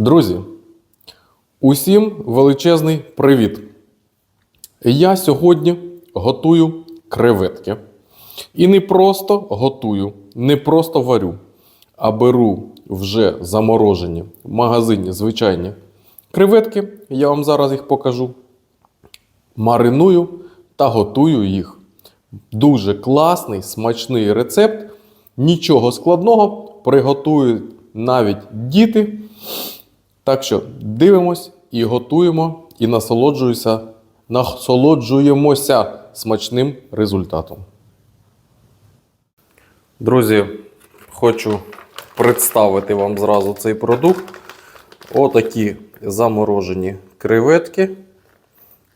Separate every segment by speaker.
Speaker 1: Друзі, усім величезний привіт! Я сьогодні готую креветки. І не просто готую, не просто варю, а беру вже заморожені в магазині звичайні креветки. Я вам зараз їх покажу. Мариную та готую їх. Дуже класний, смачний рецепт. Нічого складного, приготують навіть діти. Так що дивимось і готуємо, і насолоджуємося, насолоджуємося смачним результатом. Друзі, хочу представити вам зразу цей продукт. Отакі заморожені креветки.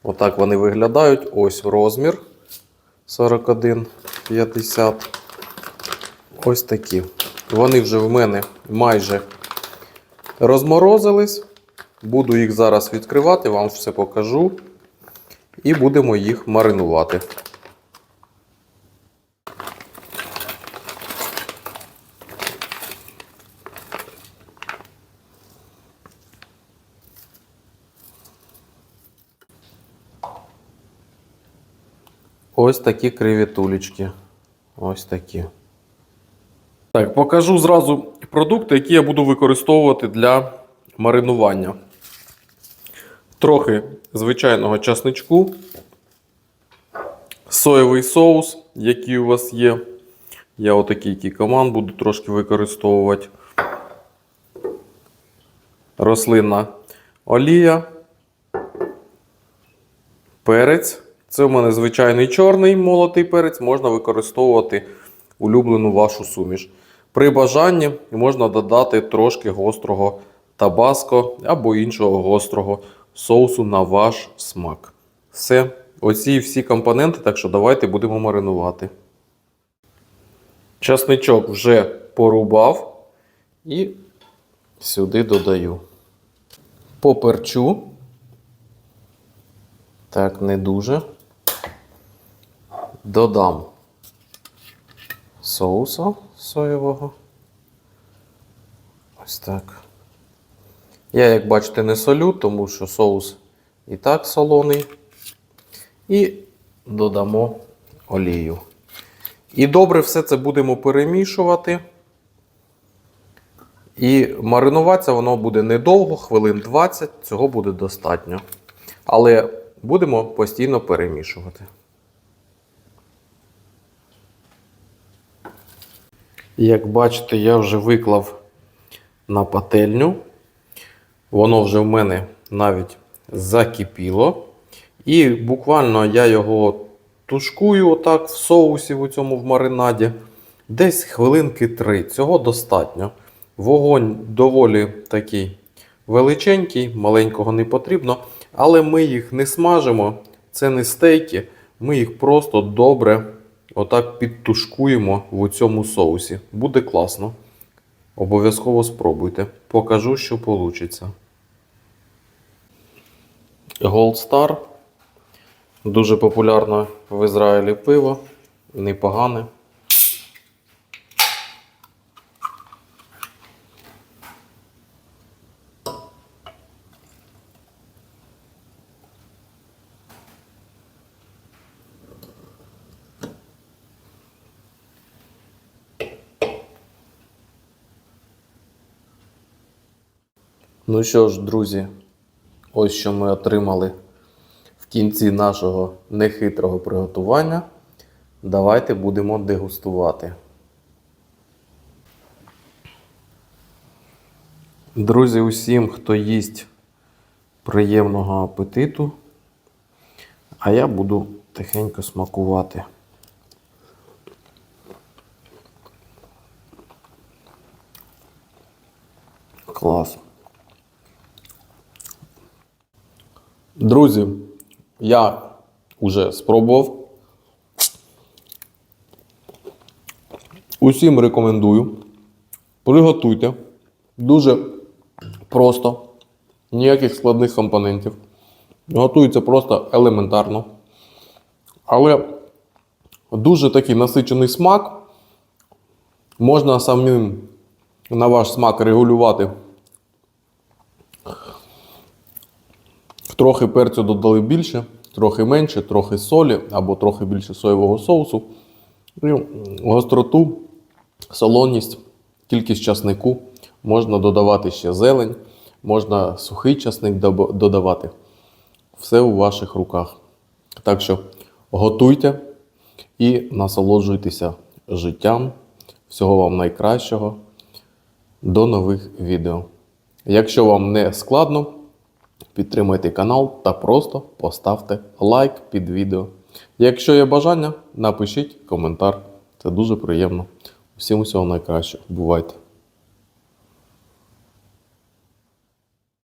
Speaker 1: Отак вони виглядають. Ось розмір 41,50. Ось такі. Вони вже в мене майже розморозились. Буду їх зараз відкривати, вам все покажу. І будемо їх маринувати. Ось такі креветулечки. Ось такі. Так, покажу зразу продукти, які я буду використовувати для маринування. Трохи звичайного часничку, соєвий соус, який у вас є. Я отакий кікоман буду трошки використовувати. Рослинна олія. Перець. Це у мене звичайний чорний молотий перець, можна використовувати улюблену вашу суміш. При бажанні можна додати трошки гострого табаско або іншого гострого соусу на ваш смак. Все, оці всі компоненти, так що давайте будемо маринувати. Часничок вже порубав і сюди додаю. Поперчу. Так, не дуже. Додам соусу соєвого. Ось так. Я, як бачите, не солю, тому що соус і так солоний. І додамо олію. І добре все це будемо перемішувати. І маринуватися воно буде недовго, хвилин 20, цього буде достатньо. Але будемо постійно перемішувати. Як бачите, я вже виклав на пательню. Воно вже в мене навіть закипіло. І буквально я його тушкую отак в соусі у цьому в маринаді. Десь хвилинки 3. Цього достатньо. Вогонь доволі такий величенький, маленького не потрібно. Але ми їх не смажимо. Це не стейки. Ми їх просто добре отак підтушкуємо в цьому соусі. Буде класно. Обов'язково спробуйте. Покажу, що вийде. Gold Star. Дуже популярне в Ізраїлі пиво. Непогане. Ну що ж, друзі, ось що ми отримали в кінці нашого нехитрого приготування. Давайте будемо дегустувати. Друзі, усім, хто їсть приємного апетиту, а я буду тихенько смакувати. Клас. Друзі, я вже спробував. Усім рекомендую. Приготуйте. Дуже просто. Ніяких складних компонентів. Готується просто елементарно. Але дуже такий насичений смак. Можна самим на ваш смак регулювати Трохи перцю додали більше, трохи менше, трохи солі або трохи більше соєвого соусу. І гостроту, солоність, кількість часнику. Можна додавати ще зелень, можна сухий часник додавати. Все у ваших руках. Так що готуйте і насолоджуйтеся життям. Всього вам найкращого. До нових відео. Якщо вам не складно, підтримайте канал та просто поставте лайк під відео. Якщо є бажання, напишіть коментар. Це дуже приємно. Всім усього найкращого. Бувайте!